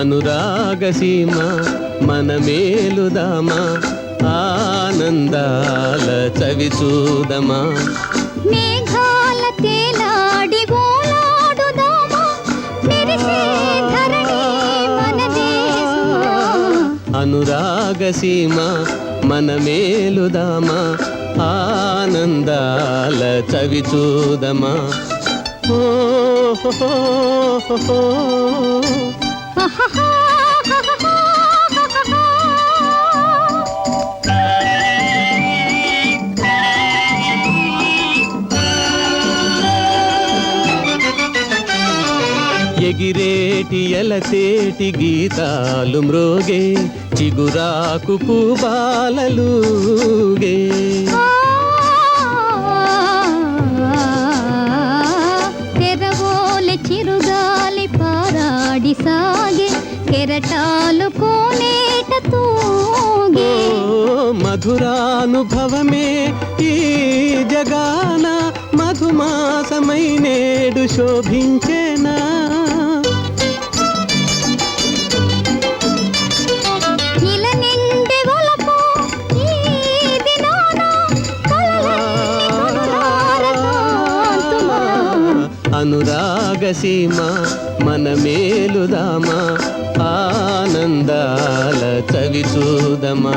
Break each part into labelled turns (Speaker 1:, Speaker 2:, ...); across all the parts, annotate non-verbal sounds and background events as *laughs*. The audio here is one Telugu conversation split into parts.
Speaker 1: అనురాగసీమ మన మేలుదామా ఆనందాల చవి చూదమా
Speaker 2: మేఘాల తేలాడి.
Speaker 1: అనురాగసీమ మన మేలుదామా ఆనందాల చవి చూదమా ఓ. ఎగిరేటి ఎలసేటి గీతాలు మ్రోగే చిగురాకు పూబాలలుగే
Speaker 2: తెరవోలె చిరుగాలి పారాడి సాగే కెరటాలు కోనేట తూగే.
Speaker 1: మధురానుభవమే ఈ జగాన మధుమాసమై నేడు
Speaker 2: శోభించే
Speaker 1: అనురాగసీమ మన మేలుదామా ఆనందాల చవి చూదమా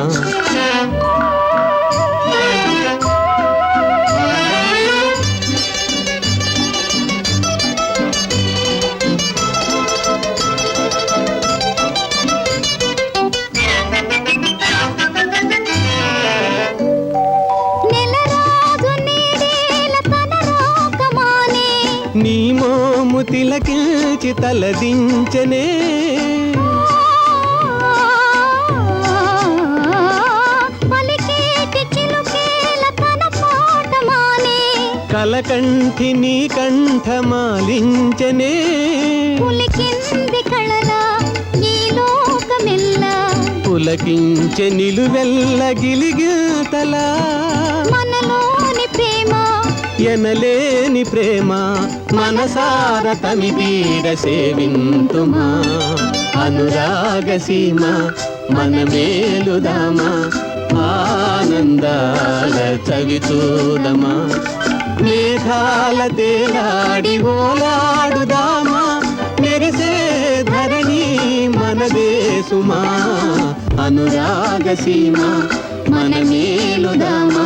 Speaker 1: తిలకించి తలదించనే. కలకంఠి నీ కంఠమాలించనే. పులకించె నిలువెల్ల గిలిగితలా
Speaker 2: మనలోని ప్రేమ
Speaker 1: ఎనలేని ప్రేమ మనసార తమిదీర సేవింతుమా? అనురాగసీమ మన మేలుదామా ఆనందాల చవిచూడమా మేఘాల తేలాడి ఓలాడుదామా? మెరిసే ధరణి మనదే సుమా అనురాగసీమ మన మేలుదామా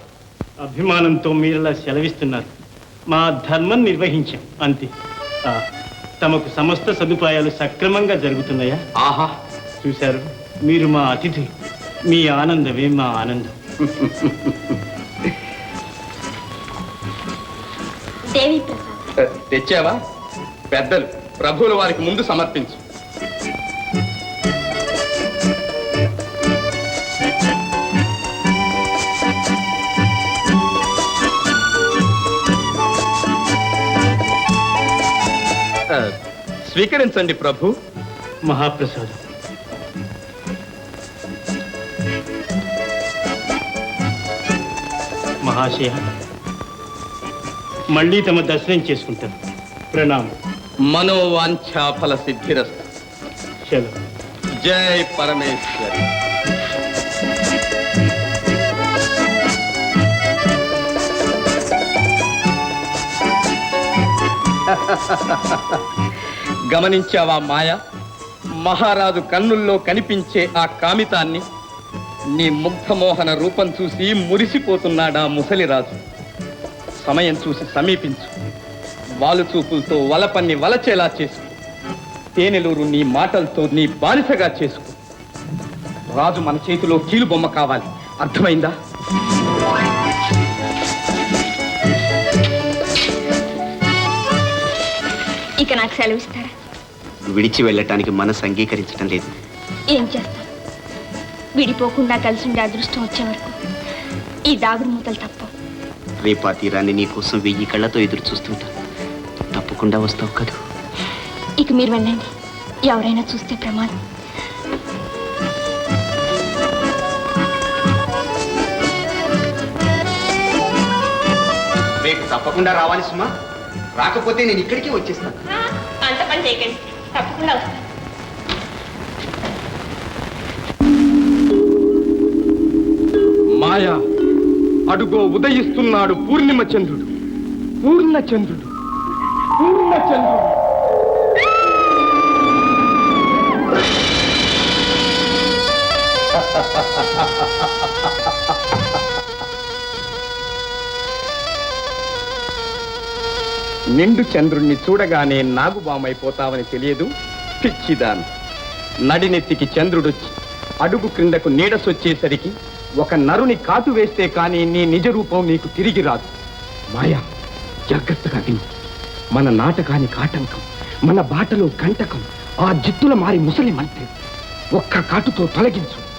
Speaker 3: అభిమానంతో మీరలా సెలవిస్తున్నారు. మా ధర్మం నిర్వహించాం అంతే. ఆ, తమకు సమస్త సదుపాయాలు సక్రమంగా జరుగుతున్నాయా?
Speaker 4: ఆహా.
Speaker 3: చూశారు మీరు మా అతిథులు. మీ ఆనందమే మా ఆనందం.
Speaker 2: దేవి ప్రసాద్.
Speaker 4: తెచ్చావా? పెద్దలు ప్రభువుల వారికి ముందు సమర్పించు. స్వీకరించండి ప్రభు.
Speaker 3: మహాప్రసాదం. మహాశయ మళ్ళీ తమ దర్శనం చేసుకుంటారు. ప్రణామం.
Speaker 4: మనోవాంఛాఫల సిద్ధిరస్తు. జై పరమేశ్వరి. గమనించావా మాయ? మహారాజు కన్నుల్లో కనిపించే ఆ కామితాన్ని నీ ముగ్ధమోహన రూపం చూసి మురిసిపోతున్నాడా ముసలిరాజు? సమయం చూసి సమీపించు. వాలు చూపులతో వలపన్ని వలచేలా చేసుకు. తేనెలూరు నీ మాటలతో నీ బానిసగా చేసుకు. రాజు మన చేతిలో కీలుబొమ్మ కావాలి. అర్థమైందా?
Speaker 5: ఇక నాకు సెలవు ఇస్తారా
Speaker 6: విడిచి వెళ్ళటానికి మనసు అంగీకరించడం లేదు.
Speaker 5: ఏం చేస్తాం? విడిపోకుండా కలిసి ఉండే అదృష్టం వచ్చే వరకు ఈ దాగుడు మూతలు తప్ప
Speaker 6: రేపా తీరాన్ని నీ కోసం వెయ్యి కళ్ళతో ఎదురు చూస్తుంటా. తప్పకుండా వస్తావు కదూ.
Speaker 5: ఇక మీరు వెళ్ళండి. ఎవరైనా చూస్తే ప్రమాదం.
Speaker 6: రేపు తప్పకుండా రావాలి సుమా. రాకపోతే నేను ఇక్కడికి వచ్చేస్తాను.
Speaker 5: అంత పని చేయకండి. తప్పకుండా వస్తాను.
Speaker 4: మాయా అడుగో ఉదయిస్తున్నాడు పూర్ణిమ చంద్రుడు. పూర్ణ చంద్రుడు. పూర్ణ చంద్రుడు. *laughs* నిండు చంద్రుణ్ణి చూడగానే నాగుబామైపోతావని తెలియదు? పిచ్చిదాన్. నడినెత్తికి చంద్రుడొచ్చి అడుగు క్రిందకు నీడసొచ్చేసరికి ఒక నరుని కాటు వేస్తే కానీ నీ నిజ రూపం నీకు తిరిగి రాదు. మాయా జాగ్రత్తగా విను. మన నాటకానికి ఆటంకం మన బాటలో కంటకం ఆ జిత్తుల మారి ముసలి మంత్రి. ఒక్క కాటుతో తొలగించు.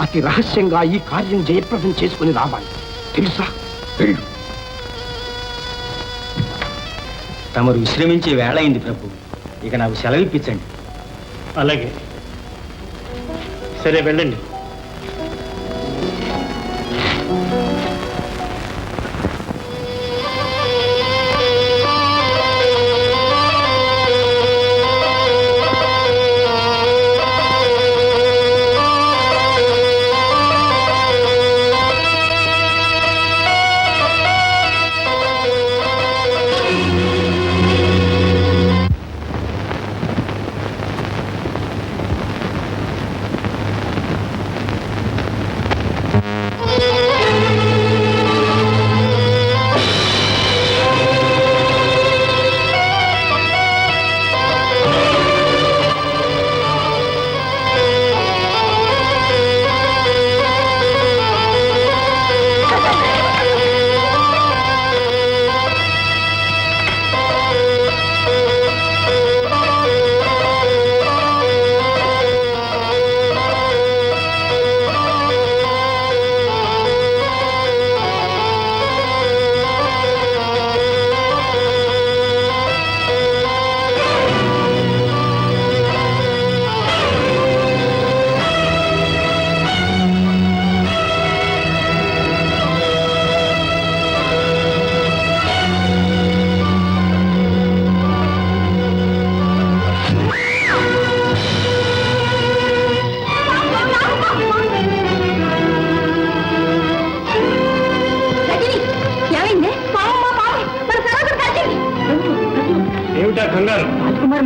Speaker 4: అతి రహస్యంగా ఈ కార్యం జయప్రదం చేసుకుని రావాలి. తెలుసా? వెళ్ళు.
Speaker 3: తమరు విశ్రమించే వేళ అయింది ప్రభు. ఇక నాకు సెలవు ఇప్పించండి అలాగే. సరే వెళ్ళండి.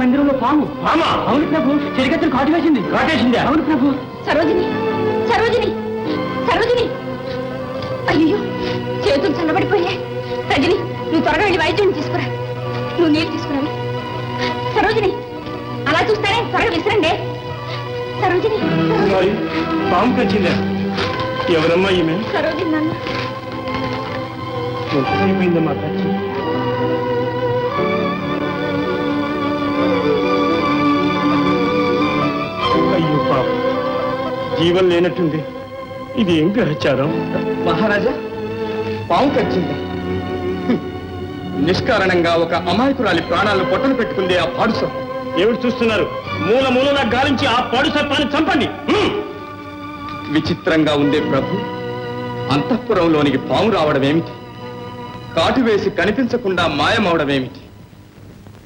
Speaker 7: మందిరంలో పాము. అవును ప్రభు చెరిగత్తులు కాటు వేసింది.
Speaker 3: కాటేసిందా?
Speaker 7: అవును ప్రభు.
Speaker 5: సరోజిని సరోజిని సరోజిని. అయ్యో చేతులు చల్లబడిపోయా రజని నువ్వు త్వరగా వెళ్ళి వైద్యుని తీసుకురా. నువ్వు నీళ్ళు తీసుకురావి. సరోజిని అలా చూస్తానే త్వరగా విసిరండి. సరోజిని
Speaker 3: పాము కచ్చిందా ఎవరమ్మా ఈమె?
Speaker 5: సరోజిని నన్ను.
Speaker 3: ఎంతసేపోయిందమ్మా కచ్చి జీవం లేనట్టుంది. ఇది ఏం గ్రహచారం?
Speaker 4: మహారాజా పాము కచ్చింది. నిష్కారణంగా ఒక అమాయకురాలి ప్రాణాలను పొట్టను పెట్టుకుంది ఆ పాడు సర్పం.
Speaker 3: ఏమిటి చూస్తున్నారు? మూల మూలన గాలించి ఆ పాడు సర్పాన్ని చంపండి.
Speaker 4: విచిత్రంగా ఉందే ప్రభు అంతఃపురంలోనికి పాము రావడం ఏమిటి కాటు వేసి కనిపించకుండా మాయమవడం ఏమిటి